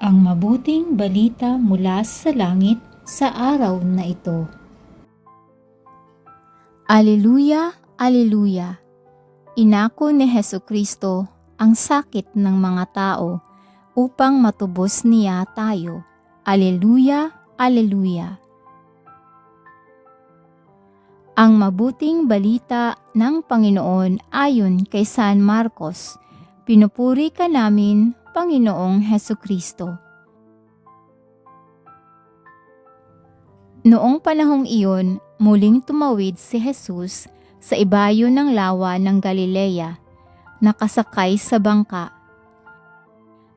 ang mabuting balita mula sa langit sa araw na ito. Aleluya, Aleluya! Inako ni Heso Kristo ang sakit ng mga tao upang matubos niya tayo. Aleluya, Aleluya! Ang mabuting balita ng Panginoon ayon kay San Marcos. Pinupuri ka namin, Panginoong Heso Kristo. Noong panahong iyon, muling tumawid si Jesus sa ibayo ng lawa ng Galilea, nakasakay sa bangka.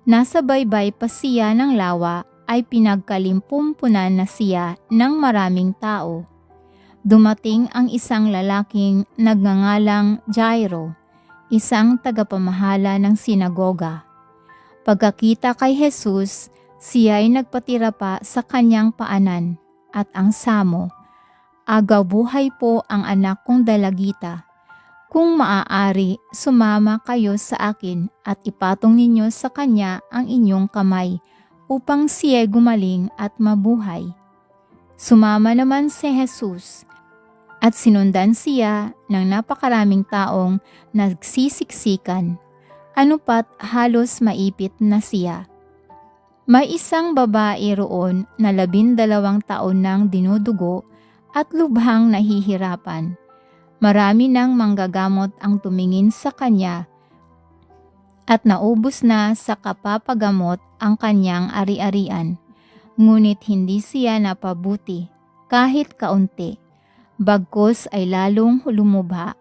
Nasa baybay pa siya ng lawa ay pinagkalimpumpunan na siya ng maraming tao. Dumating ang isang lalaking nagngangalang Jairo, isang tagapamahala ng sinagoga. Pagkakita kay Jesus, siya ay nagpatira pa sa kanyang paanan at ang samo. Agaw buhay po ang anak kong dalagita. Kung maaari, sumama kayo sa akin at ipatong ninyo sa kanya ang inyong kamay upang siya gumaling at mabuhay. Sumama naman si Jesus at sinundan siya ng napakaraming taong nagsisiksikan. Ano pat halos maipit na siya. May isang babae roon na labindalawang taon nang dinudugo at lubhang nahihirapan. Marami nang manggagamot ang tumingin sa kanya at naubos na sa kapapagamot ang kanyang ari-arian. Ngunit hindi siya napabuti kahit kaunti bagkos ay lalong lumubha.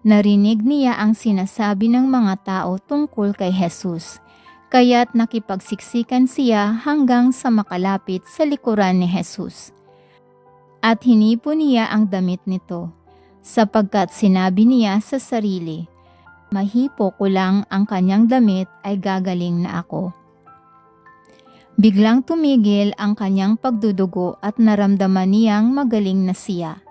Narinig niya ang sinasabi ng mga tao tungkol kay Jesus, kaya't nakipagsiksikan siya hanggang sa makalapit sa likuran ni Jesus. At hinipo niya ang damit nito, sapagkat sinabi niya sa sarili, Mahipo ko lang ang kanyang damit ay gagaling na ako. Biglang tumigil ang kanyang pagdudugo at naramdaman niyang magaling na siya.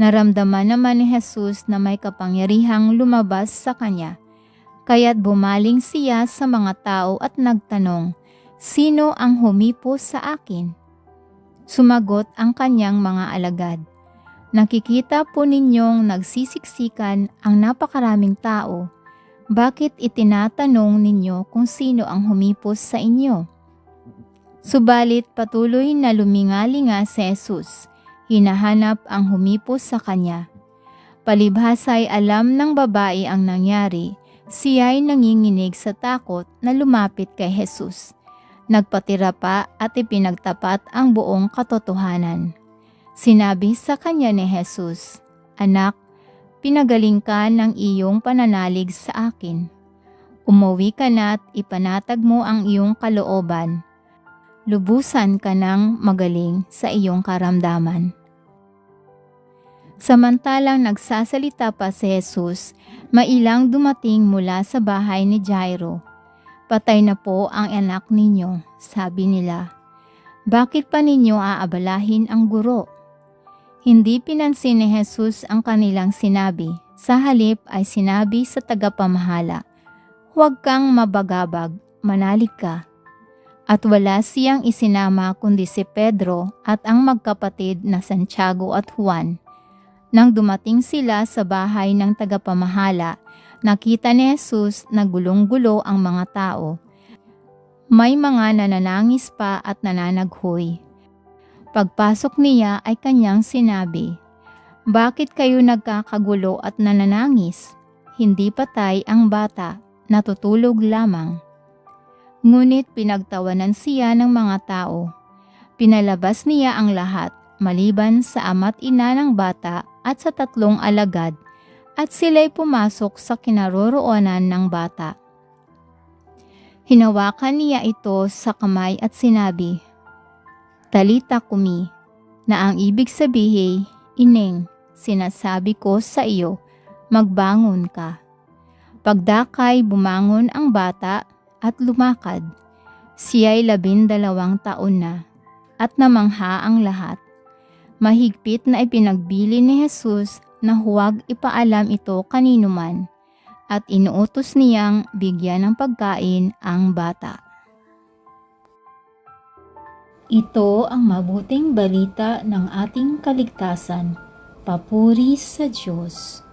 Naramdaman naman ni Jesus na may kapangyarihang lumabas sa kanya. Kaya't bumaling siya sa mga tao at nagtanong, Sino ang humipo sa akin? Sumagot ang kanyang mga alagad. Nakikita po ninyong nagsisiksikan ang napakaraming tao. Bakit itinatanong ninyo kung sino ang humipos sa inyo? Subalit patuloy na lumingalinga si Jesus. Hinahanap ang humipos sa kanya. Palibhasa'y alam ng babae ang nangyari, siya'y nanginginig sa takot na lumapit kay Jesus. Nagpatira pa at ipinagtapat ang buong katotohanan. Sinabi sa kanya ni Jesus, Anak, pinagaling ka ng iyong pananalig sa akin. Umuwi ka na at ipanatag mo ang iyong kalooban lubusan ka ng magaling sa iyong karamdaman. Samantalang nagsasalita pa si Jesus, mailang dumating mula sa bahay ni Jairo. Patay na po ang anak ninyo, sabi nila. Bakit pa ninyo aabalahin ang guro? Hindi pinansin ni Jesus ang kanilang sinabi. Sa halip ay sinabi sa tagapamahala, Huwag kang mabagabag, manalig ka at wala siyang isinama kundi si Pedro at ang magkapatid na Santiago at Juan. Nang dumating sila sa bahay ng tagapamahala, nakita ni Jesus na gulong-gulo ang mga tao. May mga nananangis pa at nananaghoy. Pagpasok niya ay kanyang sinabi, Bakit kayo nagkakagulo at nananangis? Hindi patay ang bata, natutulog lamang. Ngunit pinagtawanan siya ng mga tao. Pinalabas niya ang lahat maliban sa ama't ina ng bata at sa tatlong alagad at sila'y pumasok sa kinaroroonan ng bata. Hinawakan niya ito sa kamay at sinabi, Talita kumi, na ang ibig sabihin, Ineng, sinasabi ko sa iyo, magbangon ka. Pagdakay bumangon ang bata at lumakad. Siya'y labindalawang taon na at namangha ang lahat. Mahigpit na ipinagbili ni Jesus na huwag ipaalam ito kanino man at inuutos niyang bigyan ng pagkain ang bata. Ito ang mabuting balita ng ating kaligtasan. Papuri sa Diyos.